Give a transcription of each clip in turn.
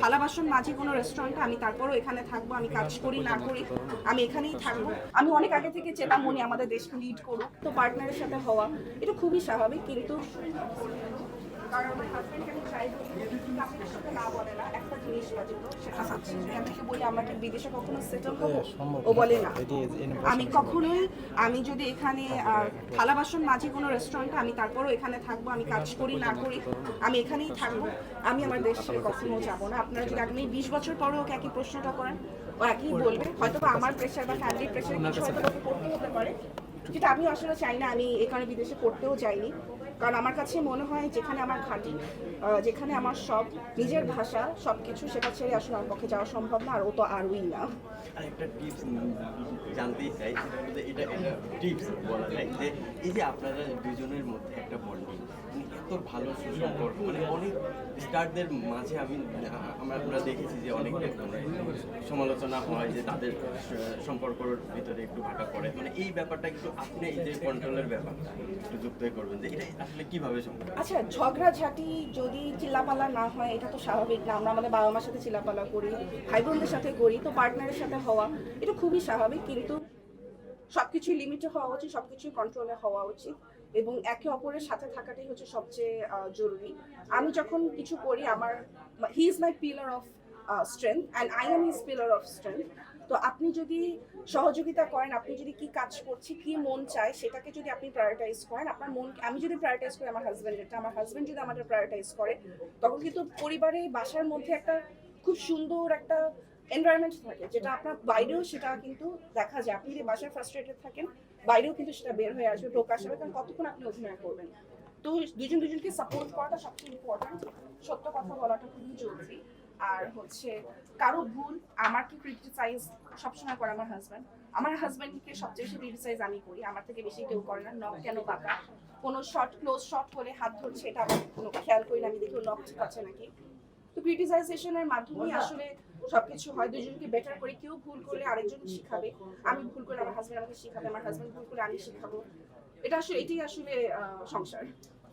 থালা বাসন মাঝে কোনো রেস্টুরেন্টে আমি তারপরও এখানে থাকব, আমি কাজ করি, না করি, আমি এখানেই থাকব। আমি অনেক আগে থেকে চেতাম মনি আমাদের দেশকে লিড করুক, তো পার্টনারের সাথে হওয়া, এটা খুবই স্বাভাবিক, কিন্তু আমার আমি সাথে না বলে না একটা জিনিস সেটা বলি আমাকে বিদেশে কখনো সেটেল হব? ও বলে না। আমি কখনোই আমি যদি এখানে থালা বাসন মাঝে কোনো রেস্টুরেন্টে আমি তারপরও এখানে থাকব আমি কাজ করি না করি আমি এখানেই থাকব। আমি আমার দেশে কখনো যাব না। আপনারা যদি আগামী বিশ বছর পরেও ওকে একই প্রশ্নটা করেন ও একই বলবে। হয়তো আমার প্রেশার বা ফ্যামিলির প্রেশার কিছু হয়তো করতে হতে পারে। যেটা আমি আসলে চাই না আমি এখানে বিদেশে করতেও যাইনি। কারণ আমার কাছে মনে হয় যেখানে আমার ঘাঁটি যেখানে আমার সব নিজের ভাষা সব কিছু সেটা ছেড়ে আসলে আমার পক্ষে যাওয়া সম্ভব না, আর ও তো আরই না। আর একটা টিপস জানতেই চাই এটা এটা টিপস বলা যায় যে এই যে আপনারা দুজনের মধ্যে একটা বন্ডিং মানে এত ভালো সুসম্পর্ক মানে অনেক স্টারদের মাঝে আমি, আমরা দেখেছি যে অনেক মানে সমালোচনা হয় যে তাদের সম্পর্কর ভিতরে একটু ভাটা পড়ে। মানে এই ব্যাপারটা একটু আপনি এই যে কন্ট্রোলের ব্যাপারটা একটু যুক্ত করবেন যে এটা আসলে কীভাবে সম্ভব? আচ্ছা ঝগড়াঝাটি যদি চিল্লাপালা না হয়, এটা তো স্বাভাবিক না। আমরা আমাদের বাবা মার সাথে চিল্লাপালা করি ভাই বোনদের সাথে করি, তো পার্টনারের সাথে হওয়া, এটা খুবই স্বাভাবিক। কিন্তু সবকিছুই লিমিটে হওয়া উচিত, সবকিছুই কন্ট্রোলে হওয়া উচিত। এবং একে অপরের সাথে থাকাটাই হচ্ছে সবচেয়ে জরুরি। আমি যখন কিছু করি, আমার he is my pillar of strength and I am his pillar of strength তো আপনি যদি সহযোগিতা করেন, আপনি যদি কি কাজ করছি, কি মন চায়, সেটাকে যদি আপনি প্রায়োরিটাইজ করেন, আপনার মন, আমি যদি প্রায়োরিটাইজ করি আমার হাজব্যান্ডেরটা আমার হাজব্যান্ড যদি আমাদের প্রায়োরিটাইজ করে, তখন কিন্তু পরিবারে, বাসার মধ্যে একটা খুব সুন্দর একটা এনভায়রনমেন্ট থাকে, যেটা আপনার বাইরেও সেটা কিন্তু দেখা যায়। আপনি যদি বাসায় ফ্রাস্ট্রেটেড থাকেন, বাইরেও কিন্তু সেটা বের হয়ে আসবে, প্রকাশ হবে, কারণ কতক্ষণ আপনি অভিনয় করবেন? তো দুজন দুজনকে সাপোর্ট করাটা সবচেয়ে ইম্পর্টেন্ট সত্য কথা বলাটা খুবই জরুরি। আর হচ্ছে কারও ভুল আমাকে ক্রিটিসাইজ সবসময় করে আমার হাজব্যান্ড আমার হাজব্যান্ডকে সবচেয়ে বেশি ক্রিটিসাইজ আমি করি। আমার থেকে বেশি কেউ করে না। নখ কেন বাঁকা? কোনো শর্ট ক্লোজ শর্ট হলে হাত ধরছে, এটা আমি কোনো খেয়াল করি না। আমি দেখি নখ ঠিক আছে নাকি? তো ক্রিটিসাইজেশনের মাধ্যমেই আসলে সবকিছু হয়। দুজনকে বেটার করে কেউ ভুল করলে আরেকজন শিখাবে। আমি ভুল করলে আমার হাজব্যান্ড আমাকে শিখাবে। আমার হাজব্যান্ড ভুল করলে আমি শিখাবো। এটা আসলে, এটাই আসলে সংসার।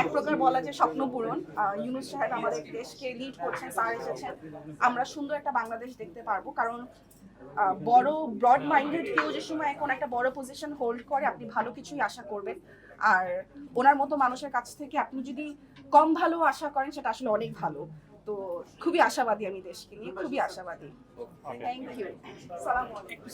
এক প্রকার বলা যায় স্বপ্ন পূরণ। ইউনুস সাহেব আমাদের দেশকে লিড করছেন স্যার এসেছেন। আমরা সুন্দর একটা বাংলাদেশ দেখতে পারব। কারণ বড় ব্রড মাইন্ডেড কেউ যে সময় এখন একটা বড় পজিশন হোল্ড করে আপনি ভালো কিছুই আশা করবেন। আর ওনার মতো মানুষের কাছ থেকে আপনি যদি কম ভালো আশা করেন সেটা আসলে অনেক ভালো। তো খুবই আশাবাদী আমি দেশকে নিয়ে খুবই আশাবাদী। থ্যাংক ইউ সালাম আলাইকুম।